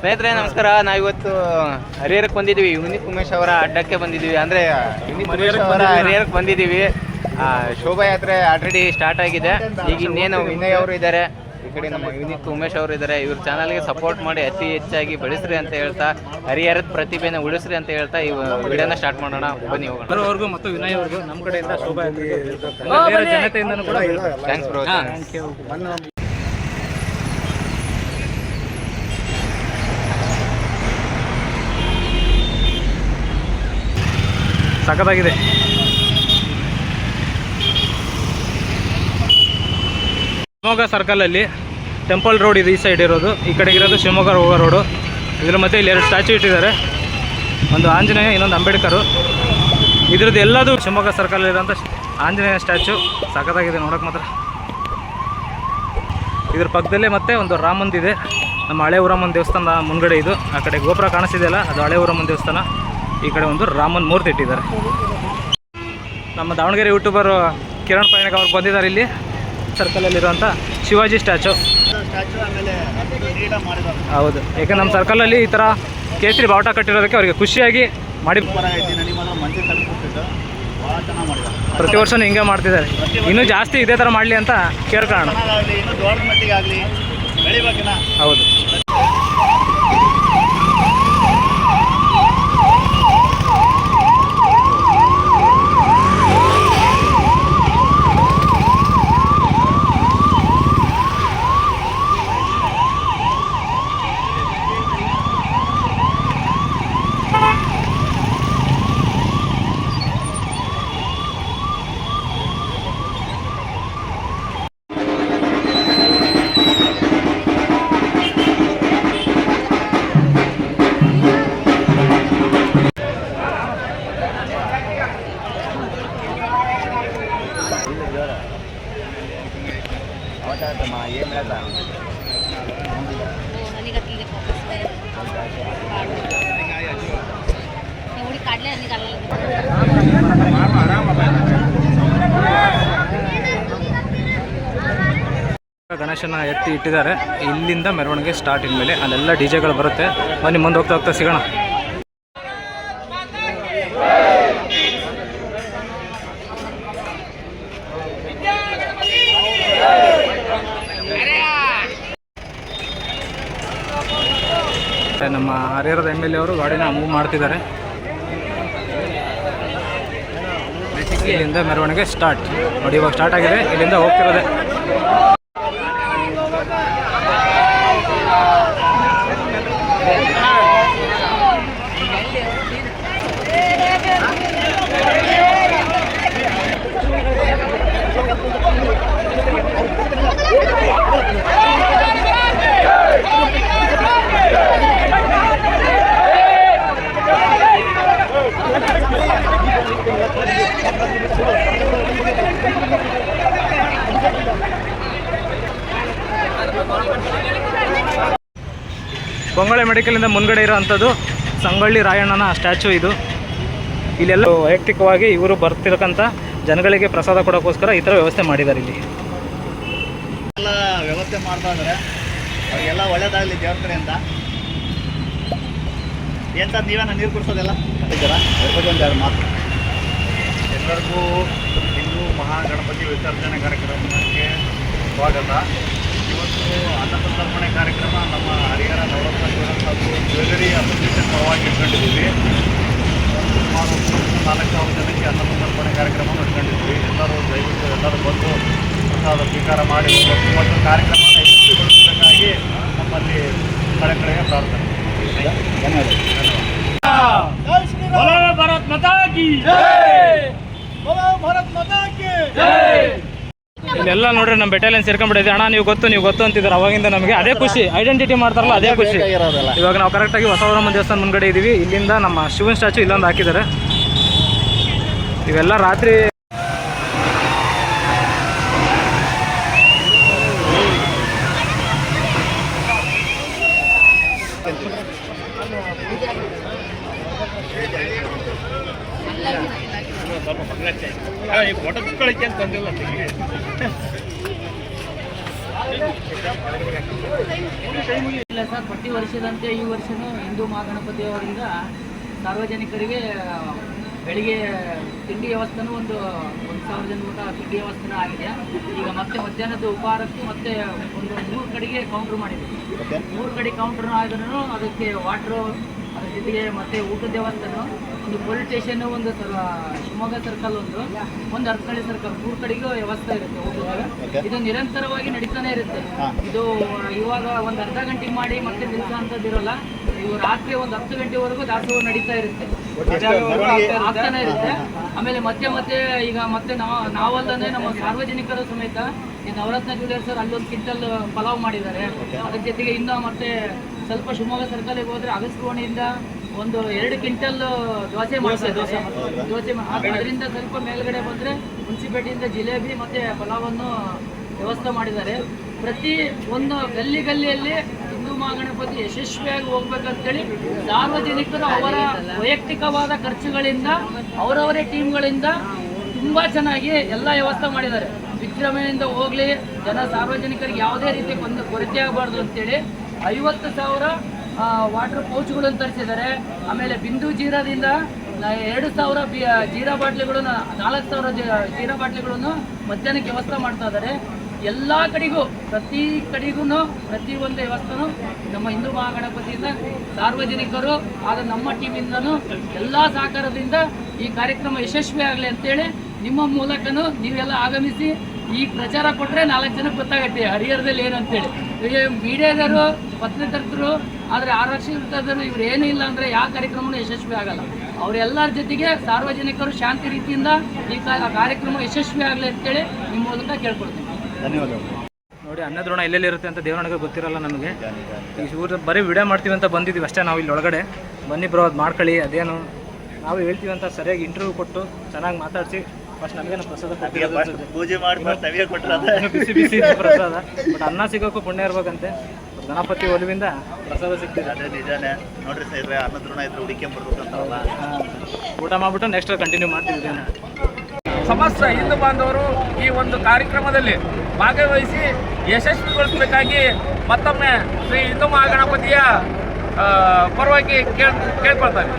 ಸ್ನೇಹಿತರೆ ನಮಸ್ಕಾರ. ನಾವಿವತ್ತು ಹರಿಹರಕ್ಕೆ ಬಂದಿದ್ದೀವಿ. ಯುನಿಕ್ ಉಮೇಶ್ ಅವರ ಅಡ್ಡಕ್ಕೆ ಬಂದಿದ್ದೀವಿ. ಅಂದರೆ ಯುನಿಕ್ ಉಮೇಶ್ ಅವರ ಹರಿಹರಕ್ಕೆ ಬಂದಿದ್ದೀವಿ. ಆ, ಶೋಭಾಯಾತ್ರೆ ಆಲ್ರೆಡಿ ಸ್ಟಾರ್ಟ್ ಆಗಿದೆ. ಈಗ ಇನ್ನೇನು ವಿನಯ್ ಅವರು ಇದ್ದಾರೆ. ಈ ಕಡೆ ನಮ್ಮ ಯುನಿಕ್ ಉಮೇಶ್ ಅವರು ಇದ್ದಾರೆ. ಇವ್ರ ಚಾನಲ್ಗೆ ಸಪೋರ್ಟ್ ಮಾಡಿ ಅತಿ ಹೆಚ್ಚಾಗಿ ಬೆಳೆಸ್ರಿ ಅಂತ ಹೇಳ್ತಾ ಹರಿಹರದ ಪ್ರತಿಭೆನ ಉಳಿಸ್ರಿ ಅಂತ ಹೇಳ್ತಾ ಈ ವಿಡಿಯೋನ ಸ್ಟಾರ್ಟ್ ಮಾಡೋಣ. ಬನ್ನಿ ಹೋಗೋಣ. ಬರೋವರೆಗೂ ಮತ್ತು ವಿನಯ್ ಅವ್ರಿಗೂ ನಮ್ಮ ಕಡೆಯಿಂದ ಥ್ಯಾಂಕ್ಸ್ ಬ್ರೋ ಸಖತ್ತಾಗಿದೆ ಶಿವಮೊಗ್ಗ ಸರ್ಕಲಲ್ಲಿ ಟೆಂಪಲ್ ರೋಡ್ ಇದು ಈ ಸೈಡ್ ಇರೋದು. ಈ ಕಡೆ ಇರೋದು ಶಿವಮೊಗ್ಗ ಹೋಗೋ ರೋಡು ಇದ್ರ ಮಧ್ಯೆ ಇಲ್ಲಿ ಎರಡು ಸ್ಟ್ಯಾಚ್ಯೂ ಇಟ್ಟಿದ್ದಾರೆ. ಒಂದು ಆಂಜನೇಯ, ಇನ್ನೊಂದು ಅಂಬೇಡ್ಕರು. ಇದ್ರದ್ದು ಎಲ್ಲದು ಶಿವಮೊಗ್ಗ ಸರ್ಕಲ್ ಇರೋಂಥ ಆಂಜನೇಯ ಸ್ಟ್ಯಾಚು ಸಖತ್ತಾಗಿದೆ, ನೋಡೋಕೆ ಮಾತ್ರ. ಇದ್ರ ಪಕ್ಕದಲ್ಲೇ ಮತ್ತೆ ಒಂದು ರಾಮಂದಿದೆ ಇದೆ. ನಮ್ಮ ಹಳೆ ಊರಮ್ಮನ ದೇವಸ್ಥಾನ ಮುಂದ್ಗಡೆ ಇದು. ಆ ಕಡೆ ಗೋಪುರ ಕಾಣಿಸ್ತಿದೆಯಲ್ಲ, ಅದು ಹಳೆ ಊರಮ್ಮನ ದೇವಸ್ಥಾನ. ಈ ಕಡೆ ಒಂದು ರಾಮನ್ ಮೂರ್ತಿ ಇಟ್ಟಿದ್ದಾರೆ. ನಮ್ಮ ದಾವಣಗೆರೆ ಯೂಟ್ಯೂಬರ್ ಕಿರಣ್ ಪಯಣಕ್ ಅವ್ರು ಬಂದಿದ್ದಾರೆ ಇಲ್ಲಿ ಸರ್ಕಲ್ ಸರ್ಕಲಲ್ಲಿರುವಂಥ ಶಿವಾಜಿ ಸ್ಟ್ಯಾಚು. ಹೌದು ಯಾಕೆ ನಮ್ಮ ಸರ್ಕಲಲ್ಲಿ ಈ ತರ ಕೇಸರಿ ಬಾವುಟ ಕಟ್ಟಿರೋದಕ್ಕೆ ಅವರಿಗೆ ಖುಷಿಯಾಗಿ ಮಾಡಿ ಪ್ರತಿ ವರ್ಷನೂ ಹಿಂಗೆ ಮಾಡ್ತಿದ್ದಾರೆ. ಇನ್ನೂ ಜಾಸ್ತಿ ಇದೇ ಥರ ಮಾಡಲಿ ಅಂತ ಕೇಳ್ಕೊಳ್ಳೋಣ. ಹೌದು. ಗಣೇಶನ ಎತ್ತಿ ಇಟ್ಟಿದ್ದಾರೆ. ಇಲ್ಲಿಂದ ಮೆರವಣಿಗೆ ಸ್ಟಾರ್ಟ್ ಇದ್ಮೇಲೆ ಅಲ್ಲೆಲ್ಲ ಡಿ ಜೆಗಳು ಬರುತ್ತೆ. ಬನ್ನಿ, ಮುಂದೆ ಹೋಗ್ತಾ ಹೋಗ್ತಾ ಸಿಗೋಣ. ನಮ್ಮ ಹರಿಹರದ ಎಂ ಎಲ್ ಎ ಅವರು ಗಾಡಿನ ಮೂವ್ ಮಾಡ್ತಿದ್ದಾರೆ. ಇಲ್ಲಿಂದ ಮೆರವಣಿಗೆ ಸ್ಟಾರ್ಟ್ ನೋಡಿ ಇವಾಗ ಸ್ಟಾರ್ಟ್ ಆಗಿದೆ. ಇಲ್ಲಿಂದ ಹೋಗ್ತಿರೋದೆ. ಕೊಂಗಳೆ ಮೆಡಿಕಲಿಂದ ಮುಂದ್ಗಡೆ ಇರೋವಂಥದ್ದು ಸಂಗೊಳ್ಳಿ ರಾಯಣ್ಣನ ಸ್ಟ್ಯಾಚು ಇದು. ಇಲ್ಲೆಲ್ಲ ವೈಯಕ್ತಿಕವಾಗಿ ಇವರು ಬರ್ತಿರಕ್ಕಂಥ ಜನಗಳಿಗೆ ಪ್ರಸಾದ ಕೊಡೋಕ್ಕೋಸ್ಕರ ಈ ಥರ ವ್ಯವಸ್ಥೆ ಮಾಡಿದ್ದಾರೆ ಇಲ್ಲಿ. ಎಲ್ಲ ವ್ಯವಸ್ಥೆ ಮಾಡ್ತಾ ಇದ್ದಾರೆ. ಅವ್ರಿಗೆಲ್ಲ ಒಳ್ಳೇದಾಗಲಿ ದೇವ್ರ ಕಡೆಯಿಂದ. ಏನು ಸರ್ ನೀವೇನ ನೀರು ಕುಡಿಸೋದೆಲ್ಲ? ಇದ್ದೀರಾ? ಒಂದು ಎರಡು ಮಾತು. ಎಲ್ಲರಿಗೂ ಹಿಂದೂ ಮಹಾಗಣಪತಿ ವಿಸರ್ಜನೆ ಕಾರ್ಯಕ್ರಮಕ್ಕೆ ಸ್ವಾಗತ. ಇವತ್ತು ಅನ್ನಸಂತರ್ಪಣೆ ಕಾರ್ಯಕ್ರಮ ನಮ್ಮ ಹರಿಹರ ನವರತ್ನ ಹಾಗೂ ಜ್ಯುವೆಲರಿ ಅಸೋಸಿಯೇಷನ್ ಪರವಾಗಿ ಇಟ್ಕೊಂಡಿದ್ದೀವಿ. ಸುಮಾರು ನಾಲ್ಕು ಸಾವಿರ ಜನಕ್ಕೆ ಅನ್ನಸಂತರ್ಪಣೆ ಕಾರ್ಯಕ್ರಮವನ್ನು ಇಟ್ಕೊಂಡಿದ್ವಿ ಎಲ್ಲರೂ ದಯವಿಟ್ಟು ಎಲ್ಲರೂ ಬಂದು ಪ್ರಸಾದ ಸ್ವೀಕಾರ ಮಾಡಿ ಇವತ್ತು ಮತ್ತು ಕಾರ್ಯಕ್ರಮವನ್ನು ಯಶಸ್ವಿಗೊಳಿಸಬೇಕಾಗಿ ನಮ್ಮಲ್ಲಿ ಕಳೆಕಳೆಯ ಪ್ರಾರ್ಥನೆ ಭಾರತ್ ಮಾತಾ ಕಿ ಇಲ್ಲೆಲ್ಲ ನೋಡ್ರಿ ನಮ್ಮ ಬೆಟಾಲಿಯನ್ ಸೇರ್ಕೊಂಡ್ಬಿಟ್ಟಿದೆ ಅಣ್ಣ ನೀವು ಗೊತ್ತು ನೀವು ಗೊತ್ತು ಅಂತಿದ್ದಾರೆ ಅವಾಗಿಂದ ನಮಗೆ ಅದೇ ಖುಷಿ. ಐಡೆಂಟಿಟಿ ಮಾಡ್ತಾರಲ್ಲ ಅದೇ ಖುಷಿ. ಇವಾಗ ನಾವು ಕರೆಕ್ಟಾಗಿ ಹೊಸವರಮ್ಮ ದೇವಸ್ಥಾನ ಮುಂದ್ಗಡೆ ಇದ್ದೀವಿ ಇಲ್ಲಿಂದ ನಮ್ಮ ಶಿವನ್ ಸ್ಟ್ಯಾಚು ಇಲ್ಲೊಂದು ಹಾಕಿದ್ದಾರೆ ಇವೆಲ್ಲ ರಾತ್ರಿ ಇಲ್ಲ ಸರ್, ಪ್ರತಿ ವರ್ಷದಂತೆ ಈ ವರ್ಷನೂ ಹಿಂದೂ ಮಹಾಗಣಪತಿ ಅವರಿಂದ ಸಾರ್ವಜನಿಕರಿಗೆ ಬೆಳಿಗ್ಗೆ ತಿಂಡಿ ವ್ಯವಸ್ಥೆನೂ ಒಂದು ಒಂದು ಸಾವಿರ ಜನ ಊಟ ತಿಂಡಿ ವ್ಯವಸ್ಥೆನೂ ಆಗಿದೆ. ಈಗ ಮತ್ತೆ ಮಧ್ಯಾಹ್ನದ ಉಪಹಾರಕ್ಕೂ ಮತ್ತೆ ಒಂದು ಮೂರು ಕಡೆಗೆ ಕೌಂಟ್ರ್ ಮಾಡಿದ್ದೀವಿ ಮೂರು ಕಡೆ ಕೌಂಟ್ರ್ ಆದ್ರೂ ಅದಕ್ಕೆ ವಾಟ್ರು ಅದ್ರ ಜೊತೆಗೆ ಮತ್ತೆ ಊಟದ ದೇವಸ್ಥಾನ ಒಂದು ಪೊಲೀಸ್ ಸ್ಟೇಷನ್ ಒಂದು ಶಿವಮೊಗ್ಗ ಸರ್ಕಲ್ ಒಂದು ಒಂದು ಅರ್ಕಳಿ ಸರ್ಕಲ್ ಮೂರು ಕಡೆಗೂ ವ್ಯವಸ್ಥೆ ಇರುತ್ತೆ ಊಟದ. ಇದು ನಿರಂತರವಾಗಿ ನಡೀತಾನೆ ಇರುತ್ತೆ. ಇದು ಇವಾಗ ಒಂದು ಅರ್ಧ ಗಂಟೆ ಮಾಡಿ ಮತ್ತೆ ನಿಲ್ಸ ಅಂತದ್ ಇರೋಲ್ಲ. ಇವು ರಾತ್ರಿ ಒಂದು ಹತ್ತು ಗಂಟೆವರೆಗೂ ದಾಸೋಹ ನಡೀತಾ ಇರುತ್ತೆ. ಆಗ್ತಾನೆ ಇರುತ್ತೆ. ಆಮೇಲೆ ಮತ್ತೆ ಮತ್ತೆ ಈಗ ಮತ್ತೆ ನಾವು ನಾವಲ್ಲದೆ ನಮ್ಮ ಸಾರ್ವಜನಿಕರು ಸಮೇತ ಈ ನವರತ್ನ ಜ್ಯುವೆಲರ್ಸ್ ಸರ್ ಅಲ್ಲೊಂದು ಕ್ವಿಂಟಲ್ ಪಲಾವ್ ಮಾಡಿದ್ದಾರೆ. ಅದ್ರ ಜೊತೆಗೆ ಇನ್ನೂ ಮತ್ತೆ ಸ್ವಲ್ಪ ಶಿವಮೊಗ್ಗ ಸರ್ಕಲ್ಗೆ ಹೋದ್ರೆ ಅಗಸ್ಕೋಣಿಯಿಂದ ಒಂದು ಎರಡು ಕ್ವಿಂಟಲ್ ದೋಸೆ ಮಾಡ್ತಾರೆ. ದೋಸೆ ದೋಸೆ ಅದರಿಂದ ಸ್ವಲ್ಪ ಮೇಲ್ಗಡೆ ಬಂದ್ರೆ ಮುನ್ಸಿಪೇಟೆಯಿಂದ ಜಿಲೇಬಿ ಮತ್ತೆ ಪಲಾವನ್ನು ವ್ಯವಸ್ಥೆ ಮಾಡಿದ್ದಾರೆ. ಪ್ರತಿ ಒಂದು ಗಲ್ಲಿ ಗಲ್ಲಿಯಲ್ಲಿ ಹಿಂದೂ ಮಹಾಗಣಪತಿ ಯಶಸ್ವಿಯಾಗಿ ಹೋಗ್ಬೇಕಂತೇಳಿ ಸಾರ್ವಜನಿಕರು ಅವರ ವೈಯಕ್ತಿಕವಾದ ಖರ್ಚುಗಳಿಂದ ಅವರವರೇ ಟೀಮ್ಗಳಿಂದ ತುಂಬಾ ಚೆನ್ನಾಗಿ ಎಲ್ಲ ವ್ಯವಸ್ಥೆ ಮಾಡಿದ್ದಾರೆ. ವಿಜೃಂಭಣೆಯಿಂದ ಹೋಗ್ಲಿ ಜನ ಸಾರ್ವಜನಿಕರಿಗೆ ಯಾವುದೇ ರೀತಿ ಒಂದು ಕೊರತೆ ಆಗಬಾರ್ದು ಅಂತೇಳಿ ಐವತ್ತು ಸಾವಿರ ವಾಟರ್ ಪೌಚ್ಗಳನ್ನು ತರಿಸಿದ್ದಾರೆ. ಆಮೇಲೆ ಬಿಂದು ಜೀರಾದಿಂದ ಎರಡು ಸಾವಿರ ಬಿ ಜೀರಾ ಬಾಟ್ಲಿಗಳನ್ನು, ನಾಲ್ಕು ಸಾವಿರ ಜೀರಾ ಬಾಟ್ಲಿಗಳನ್ನು ಮಧ್ಯಾಹ್ನಕ್ಕೆ ವ್ಯವಸ್ಥೆ ಮಾಡ್ತಾ ಇದ್ದಾರೆ. ಎಲ್ಲ ಕಡೆಗೂ, ಪ್ರತಿ ಕಡೆಗೂ ಪ್ರತಿ ಒಂದು ವ್ಯವಸ್ಥೆನೂ ನಮ್ಮ ಹಿಂದೂ ಮಹಾಗಣಪತಿಯಿಂದ ಸಾರ್ವಜನಿಕರು ಆದ ನಮ್ಮ ಟೀಮಿಂದನೂ ಎಲ್ಲ ಸಹಕಾರದಿಂದ ಈ ಕಾರ್ಯಕ್ರಮ ಯಶಸ್ವಿಯಾಗಲಿ ಅಂತೇಳಿ ನಿಮ್ಮ ಮೂಲಕನೂ ನೀವೆಲ್ಲ ಆಗಮಿಸಿ ಈ ಪ್ರಚಾರ ಕೊಟ್ಟರೆ ನಾಲ್ಕು ಜನಕ್ಕೆ ಗೊತ್ತಾಗತ್ತೆ ಹರಿಹರದಲ್ಲಿ ಅಂತೇಳಿ. ಈಗ ಮೀಡಿಯಾದವರು ಪತ್ರಕರ್ತರು ಆದರೆ ಆರಕ್ಷಕರು ಇವ್ರು ಏನೂ ಇಲ್ಲ ಅಂದರೆ ಯಾವ ಕಾರ್ಯಕ್ರಮವೂ ಯಶಸ್ವಿ ಆಗಲ್ಲ. ಅವರೆಲ್ಲರ ಜೊತೆಗೆ ಸಾರ್ವಜನಿಕರು ಶಾಂತಿ ರೀತಿಯಿಂದ ಈ ಕಾರ್ಯಕ್ರಮ ಯಶಸ್ವಿ ಆಗಲಿ ಅಂತೇಳಿ ನಿಮ್ಮ ಮೂಲಕ ಕೇಳ್ಕೊಳ್ತೀನಿ. ಧನ್ಯವಾದಗಳು. ನೋಡಿ ಅನ್ನದ್ರೋಣ ಎಲ್ಲೆಲ್ಲಿ ಇರುತ್ತೆ ಅಂತ ದೇವರಣಗೆ ಗೊತ್ತಿರಲ್ಲ ನಮಗೆ. ಈ ಊರು ಬರೀ ವಿಡಿಯೋ ಮಾಡ್ತೀವಿ ಅಂತ ಬಂದಿದ್ದೀವಿ ಅಷ್ಟೇ ನಾವು ಇಲ್ಲಿ ಒಳಗಡೆ. ಬನ್ನಿ ಬ್ರೋ ಅದು ಮಾಡ್ಕೊಳ್ಳಿ ಅದೇನು. ನಾವು ಹೇಳ್ತೀವಿ ಅಂತ ಸರಿಯಾಗಿ ಇಂಟರ್ವ್ಯೂ ಕೊಟ್ಟು ಚೆನ್ನಾಗಿ ಮಾತಾಡಿಸಿ. ಫಸ್ಟ್ ನಮಗೇನು ಪ್ರಸಾದ ಕೊಟ್ಟಿರೋದು ಪೂಜೆ ಮಾಡಿ ಫಸ್ಟ್ ನಮಗೆ ಕೊಟ್ಟರೆ ಬಿಸಿ ಬಿಸಿ ಇದೆ ಪ್ರಸಾದ. ಬಟ್ ಅನ್ನ ಸಿಗೋಕ್ಕೂ ಪುಣ್ಯ ಇರ್ಬೇಕಂತೆ. ಗಣಪತಿ ಒಲುವಿಂದ ಪ್ರಸಾದ ಸಿಗ್ತಿದೆ. ಅದೇ ನಿಜಾನೇ. ನೋಡ್ರಿ ಸ್ನೇಹಿತರೆ ಅನ್ನದ್ರಣ ಇದ್ರೆ ಊಟ ಮಾಡ್ಬಿಟ್ಟು ನೆಕ್ಸ್ಟ್ ಕಂಟಿನ್ಯೂ ಮಾಡ್ತೀವಿ ಸಮಸ್ತ ಹಿಂದೂ ಬಾಂಧವರು ಈ ಒಂದು ಕಾರ್ಯಕ್ರಮದಲ್ಲಿ ಭಾಗವಹಿಸಿ ಯಶಸ್ವಿಗೊಳಿಸಬೇಕಾಗಿ ಮತ್ತೊಮ್ಮೆ ಶ್ರೀ ಹಿಂದೂ ಮಹಾಗಣಪತಿಯ ಪರವಾಗಿ ಕೇಳ್ ಕೇಳ್ಕೊಳ್ತಾರೆ.